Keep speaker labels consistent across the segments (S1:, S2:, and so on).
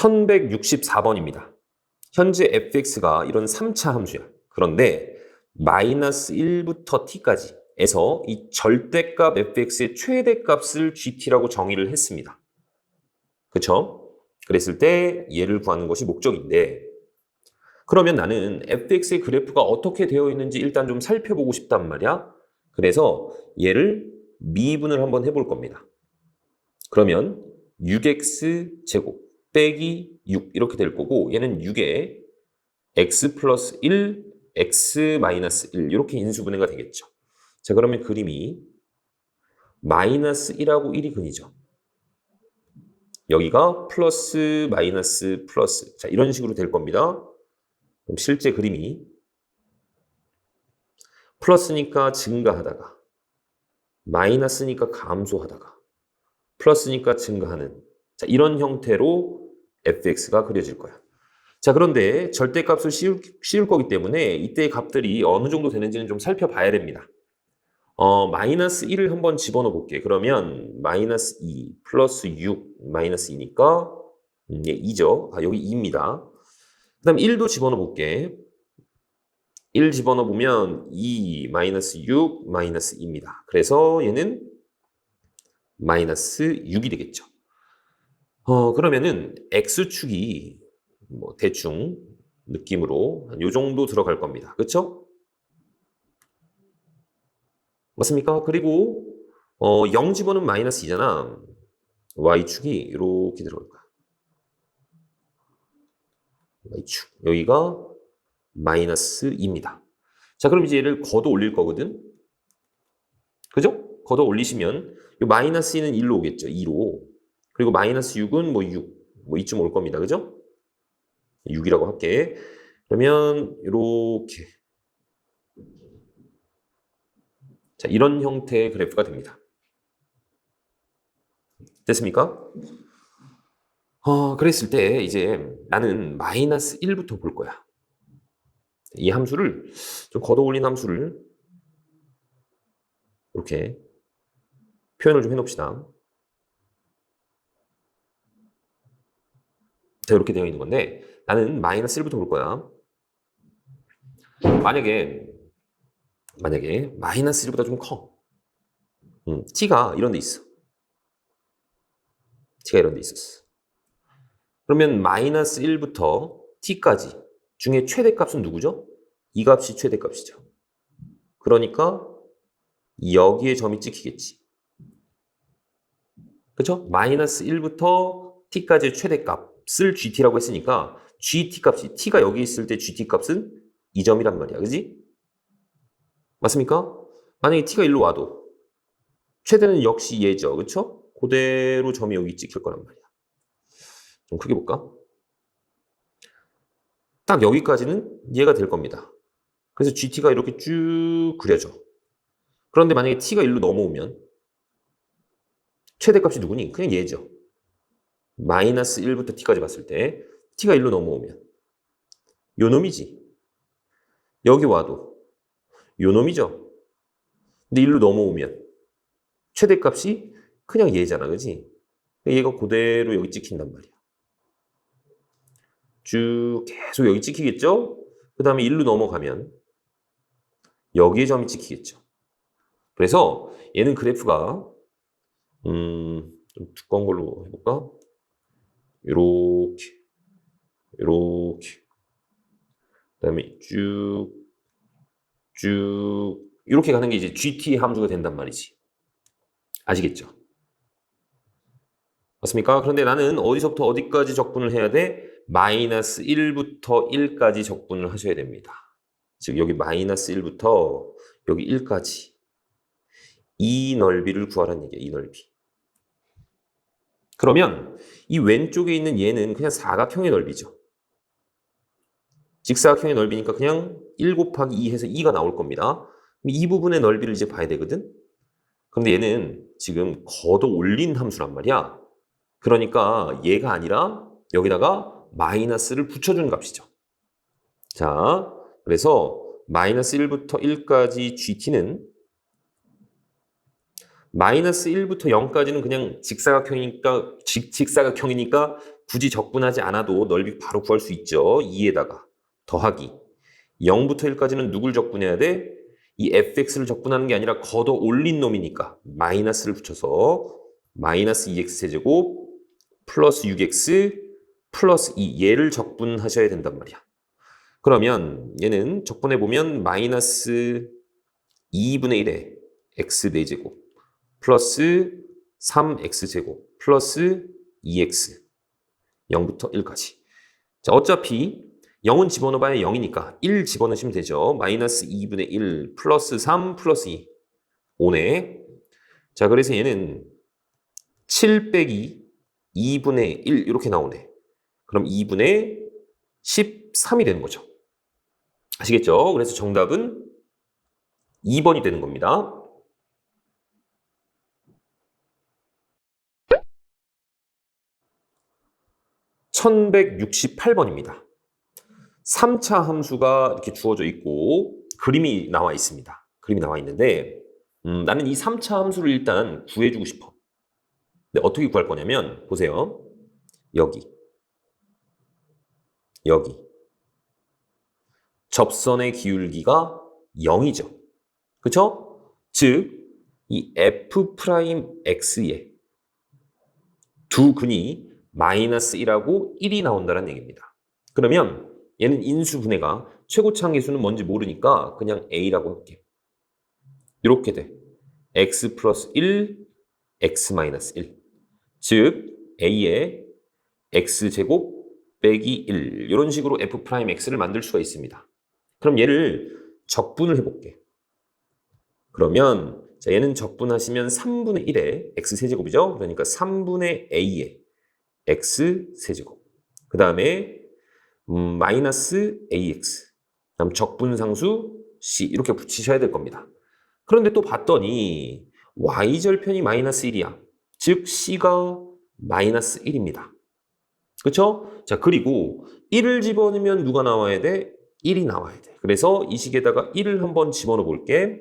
S1: 1164번입니다. 현재 fx가 이런 3차 함수야. 그런데 마이너스 1부터 t까지 에서 이 절대값 fx의 최대값을 gt라고 정의를 했습니다. 그쵸? 그랬을 때 얘를 구하는 것이 목적인데 그러면 나는 fx의 그래프가 어떻게 되어 있는지 일단 좀 살펴보고 싶단 말이야. 그래서 얘를 미분을 한번 해볼 겁니다. 그러면 6x 제곱 빼기 6 이렇게 될 거고 얘는 6에 x 플러스 1, x 마이너스 1 이렇게 인수분해가 되겠죠. 자 그러면 그림이 마이너스 1하고 1이 근이죠. 여기가 플러스 마이너스 플러스 자 이런 식으로 될 겁니다. 그럼 실제 그림이 플러스니까 증가하다가 마이너스니까 감소하다가 플러스니까 증가하는 자, 이런 형태로 fx가 그려질 거야. 자, 그런데 절대값을 씌울, 씌울 거기 때문에 이때의 값들이 어느 정도 되는지는 좀 살펴봐야 됩니다. 어, 마이너스 1을 한번 집어넣어 볼게. 그러면 마이너스 2 플러스 6 마이너스 2니까 음, 예, 2죠. 아, 여기 2입니다. 그 다음 1도 집어넣어 볼게. 1 집어넣어 보면 2 마이너스 6 마이너스 2입니다. 그래서 얘는 마이너스 6이 되겠죠. 어, 그러면은 x축이 뭐 대충 느낌으로 한 요 정도 들어갈 겁니다. 그렇죠? 맞습니까? 그리고 어, 0 집어는 마이너스 2잖아. y축이 이렇게 들어갈 거야. y축. 여기가 마이너스 2입니다. 자, 그럼 이제 얘를 걷어 올릴 거거든. 그죠? 걷어 올리시면 이 마이너스 2는 1로 오겠죠. 2로. 그리고 마이너스 6은 뭐 6, 뭐 이쯤 올 겁니다. 그죠? 6이라고 할게. 그러면 이렇게 자 이런 형태의 그래프가 됩니다. 됐습니까? 어, 그랬을 때 이제 나는 마이너스 1부터 볼 거야. 이 함수를 좀 걷어 올린 함수를 이렇게 표현을 좀 해놓읍시다. 자, 이렇게 되어 있는 건데 나는 마이너스 1부터 볼 거야. 만약에 만약에 마이너스 1보다 좀 커. 음, t가 이런 데 있어. t가 이런 데 있었어. 그러면 마이너스 1부터 t까지 중에 최대값은 누구죠? 이 값이 최대값이죠. 그러니까 여기에 점이 찍히겠지. 그렇죠? 마이너스 1부터 t까지의 최대값 을 gt라고 했으니까 gt 값이 t가 여기 있을 때 gt 값은 2점이란 말이야. 그지? 맞습니까? 만약에 t가 일로 와도 최대는 역시 얘죠. 그렇죠? 그대로 점이 여기 찍힐 거란 말이야. 좀 크게 볼까? 딱 여기까지는 얘가 될 겁니다. 그래서 gt가 이렇게 쭉 그려져. 그런데 만약에 t가 일로 넘어오면 최대값이 누구니? 그냥 얘죠. 마이너스 1부터 t까지 봤을 때 t가 일로 넘어오면 요 놈이지. 여기 와도 요 놈이죠. 근데 일로 넘어오면 최대값이 그냥 얘잖아. 그지? 얘가 그대로 여기 찍힌단 말이야. 쭉 계속 여기 찍히겠죠? 그 다음에 일로 넘어가면 여기에 점이 찍히겠죠. 그래서 얘는 그래프가 음, 좀 두꺼운 걸로 해볼까? 요렇게 요렇게 그 다음에 쭉 쭉 이렇게 가는 게 이제 GT 함수가 된단 말이지. 아시겠죠? 맞습니까? 그런데 나는 어디서부터 어디까지 적분을 해야 돼? 마이너스 1부터 1까지 적분을 하셔야 됩니다. 즉 여기 마이너스 1부터 여기 1까지 이 넓이를 구하라는 얘기야. 이 넓이. 그러면 이 왼쪽에 있는 얘는 그냥 사각형의 넓이죠. 직사각형의 넓이니까 그냥 1 곱하기 2 해서 2가 나올 겁니다. 이 부분의 넓이를 이제 봐야 되거든. 그런데 얘는 지금 걷어 올린 함수란 말이야. 그러니까 얘가 아니라 여기다가 마이너스를 붙여준 값이죠. 자, 그래서 마이너스 1부터 1까지 gt는 마이너스 1부터 0까지는 그냥 직사각형이니까 직, 직사각형이니까 굳이 적분하지 않아도 넓이 바로 구할 수 있죠. 2에다가 더하기 0부터 1까지는 누굴 적분해야 돼? 이 fx를 적분하는 게 아니라 걷어 올린 놈이니까 마이너스를 붙여서 마이너스 2x 세제곱 플러스 6x 플러스 2 얘를 적분하셔야 된단 말이야. 그러면 얘는 적분해 보면 마이너스 2분의 1에 x 4제곱 플러스 3x제곱 플러스 2x 0부터 1까지. 자, 어차피 0은 집어넣어봐야 0이니까 1 집어넣으시면 되죠. 마이너스 2분의 1 플러스 3 플러스 2 5네. 자, 그래서 얘는 7 빼기 2분의 1 이렇게 나오네. 그럼 2분의 13이 되는 거죠. 아시겠죠? 그래서 정답은 2번이 되는 겁니다. 1168번입니다. 3차 함수가 이렇게 주어져 있고 그림이 나와 있습니다. 그림이 나와 있는데 음, 나는 이 3차 함수를 일단 구해주고 싶어. 근데 어떻게 구할 거냐면 보세요. 여기 여기 접선의 기울기가 0이죠. 그쵸? 즉, 이 f'x에 두 근이 마이너스 1하고 1이 나온다는 얘기입니다. 그러면 얘는 인수분해가 최고차 계수는 뭔지 모르니까 그냥 a라고 할게. 이렇게 돼. x 플러스 1, x 마이너스 1. 즉, a의 x제곱 빼기 1. 이런 식으로 f'x를 만들 수가 있습니다. 그럼 얘를 적분을 해볼게. 그러면 자, 얘는 적분하시면 3분의 1에 x 세제곱이죠. 그러니까 3분의 a에 x 세제곱. 그 다음에 음, 마이너스 ax. 다음 적분상수 c 이렇게 붙이셔야 될 겁니다. 그런데 또 봤더니 y절편이 마이너스 1이야. 즉 c가 마이너스 1입니다. 그렇죠? 자 그리고 1을 집어넣으면 누가 나와야 돼? 1이 나와야 돼. 그래서 이 식에다가 1을 한번 집어넣어 볼게.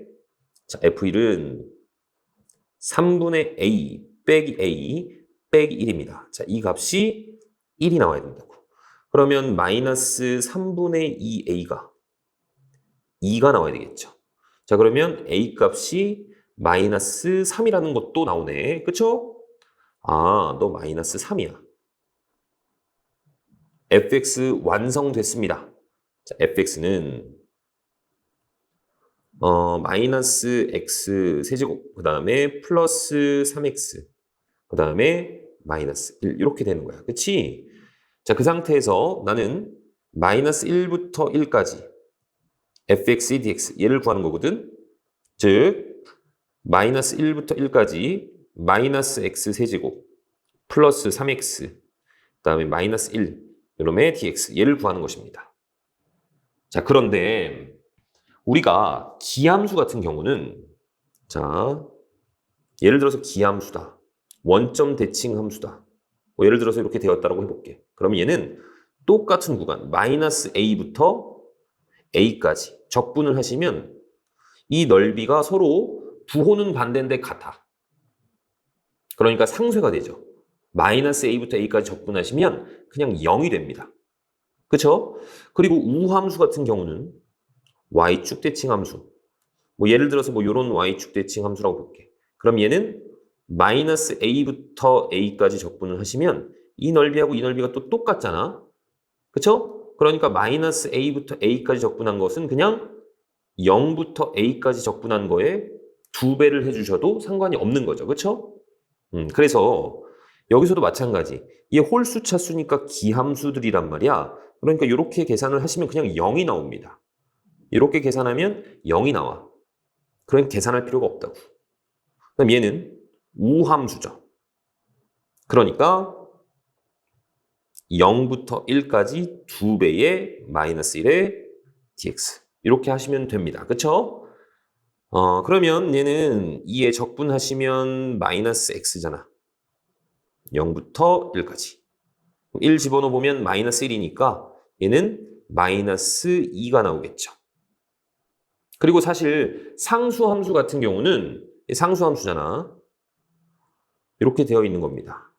S1: 자, F1은 3분의 A 빼기 A 빼기 1입니다. 자, 이 값이 1이 나와야 된다고. 그러면 마이너스 3분의 2A가 2가 나와야 되겠죠. 자, 그러면 A 값이 마이너스 3이라는 것도 나오네. 그쵸? 아, 너 마이너스 3이야. fx 완성됐습니다. 자, fx는 어, 마이너스 x 세제곱, 그 다음에 플러스 3x, 그 다음에 마이너스 1 이렇게 되는 거야. 그치? 자, 그 상태에서 나는 마이너스 1부터 1까지 fx dx 얘를 구하는 거거든. 즉, 마이너스 1부터 1까지 마이너스 x 세제곱 플러스 3x 그 다음에 마이너스 1 이놈의 dx 얘를 구하는 것입니다. 자, 그런데 우리가 기함수 같은 경우는 자, 예를 들어서 기함수다. 원점 대칭 함수다. 뭐 예를 들어서 이렇게 되었다고 해볼게. 그러면 얘는 똑같은 구간 마이너스 a부터 a까지 적분을 하시면 이 넓이가 서로 부호는 반대인데 같아. 그러니까 상쇄가 되죠. 마이너스 a부터 a까지 적분하시면 그냥 0이 됩니다. 그렇죠? 그리고 우함수 같은 경우는 y축 대칭 함수. 뭐 예를 들어서 뭐 요런 y축 대칭 함수라고 볼게. 그럼 얘는 마이너스 a부터 a까지 적분을 하시면 이 넓이하고 이 넓이가 또 똑같잖아. 그쵸? 그러니까 마이너스 a부터 a까지 적분한 것은 그냥 0부터 a까지 적분한 거에 두 배를 해주셔도 상관이 없는 거죠. 그쵸? 음, 그래서 여기서도 마찬가지. 이 홀수 차수니까 기함수들이란 말이야. 그러니까 이렇게 계산을 하시면 그냥 0이 나옵니다. 이렇게 계산하면 0이 나와. 그러니까 계산할 필요가 없다고. 그럼 얘는 우함수죠. 그러니까 0부터 1까지 두 배의 마이너스 1의 dx. 이렇게 하시면 됩니다. 그쵸? 어, 그러면 얘는 2에 적분하시면 마이너스 x잖아. 0부터 1까지. 1 집어넣어 보면 마이너스 1이니까 얘는 마이너스 2가 나오겠죠. 그리고 사실 상수함수 같은 경우는 상수함수잖아. 이렇게 되어 있는 겁니다.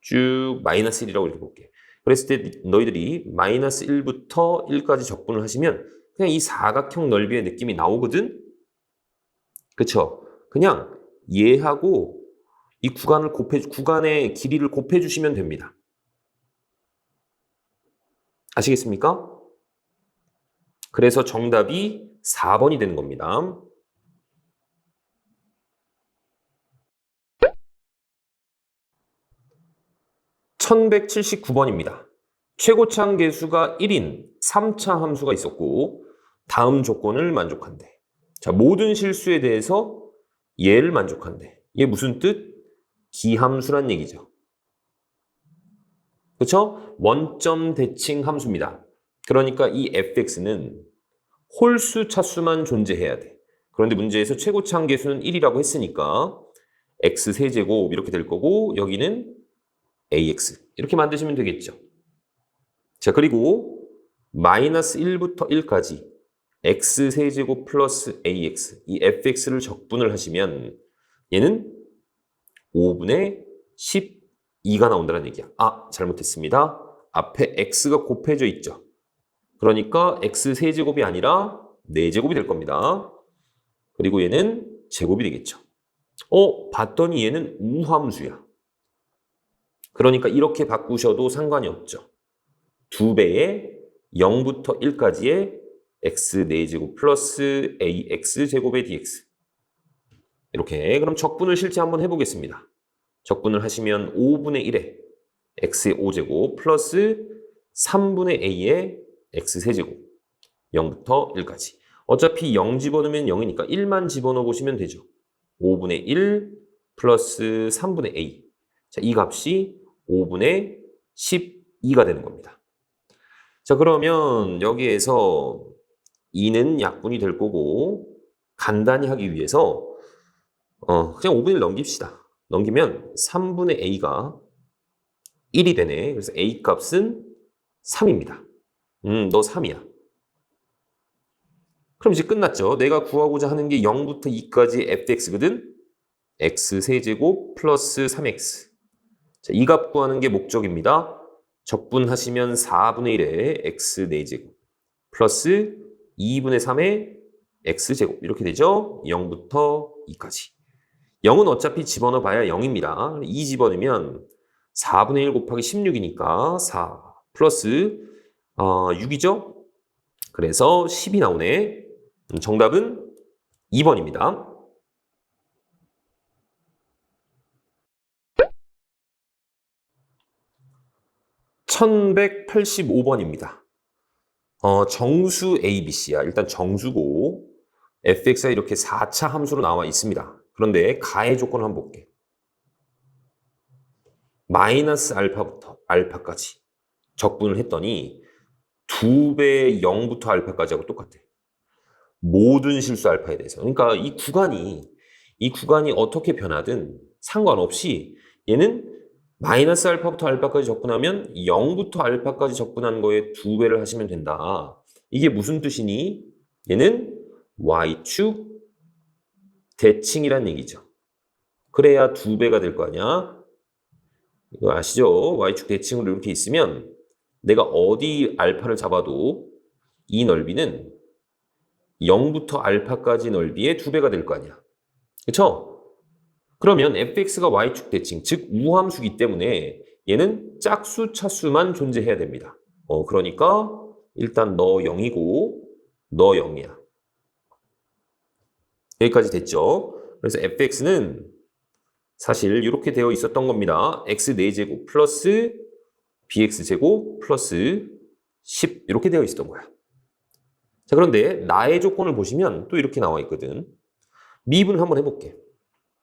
S1: 쭉 마이너스 1이라고 이렇게 볼게. 그랬을 때 너희들이 마이너스 1부터 1까지 적분을 하시면 그냥 이 사각형 넓이의 느낌이 나오거든? 그쵸? 그냥 얘하고 이 구간을 곱해, 구간의 길이를 곱해주시면 됩니다. 아시겠습니까? 그래서 정답이 4번이 되는 겁니다. (1179번입니다) 최고차항 계수가 1인 3차 함수가 있었고 다음 조건을 만족한대. 자, 모든 실수에 대해서 얘를 만족한대. 이게 무슨 뜻? 기함수란 얘기죠. 그렇죠? 원점 대칭 함수입니다. 그러니까 이 fx는 홀수 차수만 존재해야 돼. 그런데 문제에서 최고차항 계수는 1이라고 했으니까 x 세제곱 이렇게 될 거고 여기는 ax 이렇게 만드시면 되겠죠. 자 그리고 마이너스 1부터 1까지 x 세제곱 플러스 ax 이 fx를 적분을 하시면 얘는 5분의 12가 나온다는 얘기야. 아 잘못했습니다. 앞에 x가 곱해져 있죠. 그러니까 x 세제곱이 아니라 4제곱이 될 겁니다. 그리고 얘는 제곱이 되겠죠. 어 봤더니 얘는 우함수야. 그러니까 이렇게 바꾸셔도 상관이 없죠. 두 배의 0부터 1까지의 x 4제곱 플러스 ax 제곱의 dx 이렇게 그럼 적분을 실제 한번 해보겠습니다. 적분을 하시면 5분의 1에 x의 5제곱 플러스 3분의 a의 x 세제곱 0부터 1까지 어차피 0 집어넣으면 0이니까 1만 집어넣어 보시면 되죠. 5분의 1 플러스 3분의 a 자, 이 값이 5분의 12가 되는 겁니다. 자, 그러면 여기에서 2는 약분이 될 거고 간단히 하기 위해서 어, 그냥 5분의 1 넘깁시다. 넘기면 3분의 a가 1이 되네. 그래서 a 값은 3입니다. 음, 너 3이야. 그럼 이제 끝났죠. 내가 구하고자 하는 게 0부터 2까지 fx거든. x 세제곱 플러스 3x. 자, 이 값 구하는 게 목적입니다. 적분하시면 4분의 1에 x 4제곱 플러스 2분의 3의 x제곱 이렇게 되죠. 0부터 2까지. 0은 어차피 집어넣어 봐야 0입니다. 2 집어넣으면 4분의 1 곱하기 16이니까 4 플러스 어, 6이죠. 그래서 10이 나오네. 음, 정답은 2번입니다. (1185번입니다) 어, 정수 ABC야. 일단 정수고 fx가 이렇게 4차 함수로 나와 있습니다. 그런데 가해 조건을 한번 볼게. 마이너스 알파부터 알파까지 적분을 했더니 2배 0부터 알파까지 하고 똑같아. 모든 실수 알파에 대해서. 그러니까 이 구간이 이 구간이 어떻게 변하든 상관없이 얘는 마이너스 알파부터 알파까지 적분하면 0부터 알파까지 적분한 거에 두 배를 하시면 된다. 이게 무슨 뜻이니? 얘는 y축 대칭이란 얘기죠. 그래야 두 배가 될 거 아니야? 이거 아시죠? y축 대칭으로 이렇게 있으면 내가 어디 알파를 잡아도 이 넓이는 0부터 알파까지 넓이의 두 배가 될 거 아니야. 그쵸? 그러면 fx가 y축 대칭, 즉 우함수기 때문에 얘는 짝수 차수만 존재해야 됩니다. 어, 그러니까 일단 너 0이고 너 0이야. 여기까지 됐죠? 그래서 fx는 사실 이렇게 되어 있었던 겁니다. x 4제곱 플러스 bx제곱 플러스 10 이렇게 되어 있었던 거야. 자 그런데 나의 조건을 보시면 또 이렇게 나와 있거든. 미분 한번 해볼게.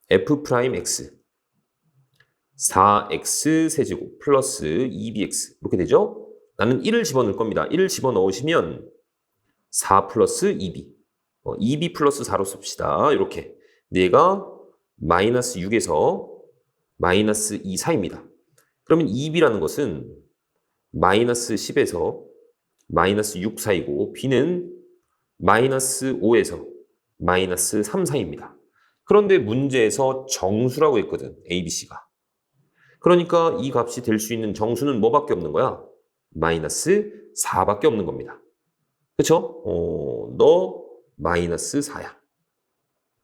S1: F 프라임 x 4x 세제곱 플러스 2bx 이렇게 되죠? 나는 1을 집어넣을 겁니다. 1을 집어넣으시면 4 플러스 2b 어, 2b 플러스 4로 씁시다. 이렇게 얘가 마이너스 6에서 마이너스 2 사이입니다. 그러면 2b라는 것은 마이너스 10에서 마이너스 6 사이고 b는 마이너스 5에서 마이너스 3 사이입니다. 그런데 문제에서 정수라고 했거든. A, B, C가. 그러니까 이 값이 될 수 있는 정수는 뭐밖에 없는 거야? 마이너스 4밖에 없는 겁니다. 그쵸? 어, 너 마이너스 4야.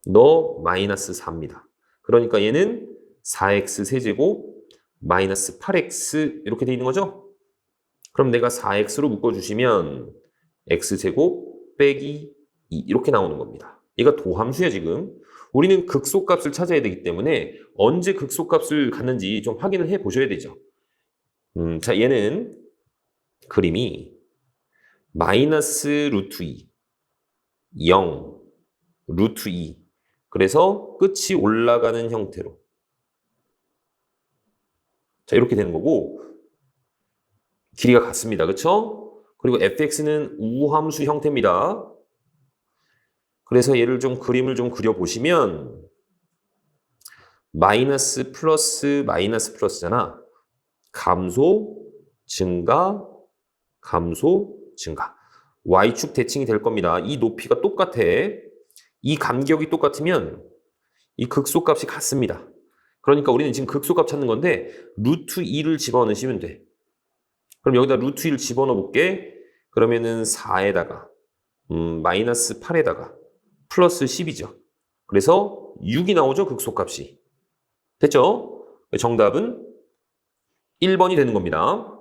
S1: 너 마이너스 4입니다. 그러니까 얘는 4x 세제곱 마이너스 8x 이렇게 돼 있는 거죠? 그럼 내가 4x로 묶어주시면 x제곱 빼기 2 이렇게 나오는 겁니다. 얘가 도함수야 지금. 우리는 극소값을 찾아야 되기 때문에 언제 극소값을 갖는지 좀 확인을 해 보셔야 되죠. 음, 자 얘는 그림이 마이너스 루트 2, 0, 루트 2 그래서 끝이 올라가는 형태로 자 이렇게 되는 거고 길이가 같습니다. 그쵸? 그리고 fx는 우함수 형태입니다. 그래서 얘를 좀 그림을 좀 그려보시면 마이너스 플러스 마이너스 플러스잖아. 감소, 증가, 감소, 증가. y축 대칭이 될 겁니다. 이 높이가 똑같아. 이 간격이 똑같으면 이 극소값이 같습니다. 그러니까 우리는 지금 극소값 찾는 건데 루트 2를 집어넣으시면 돼. 그럼 여기다 루트 1 집어넣어 볼게. 그러면은 4에다가 음, 마이너스 8에다가 플러스 10이죠. 그래서 6이 나오죠, 극소값이. 됐죠? 정답은 1번이 되는 겁니다.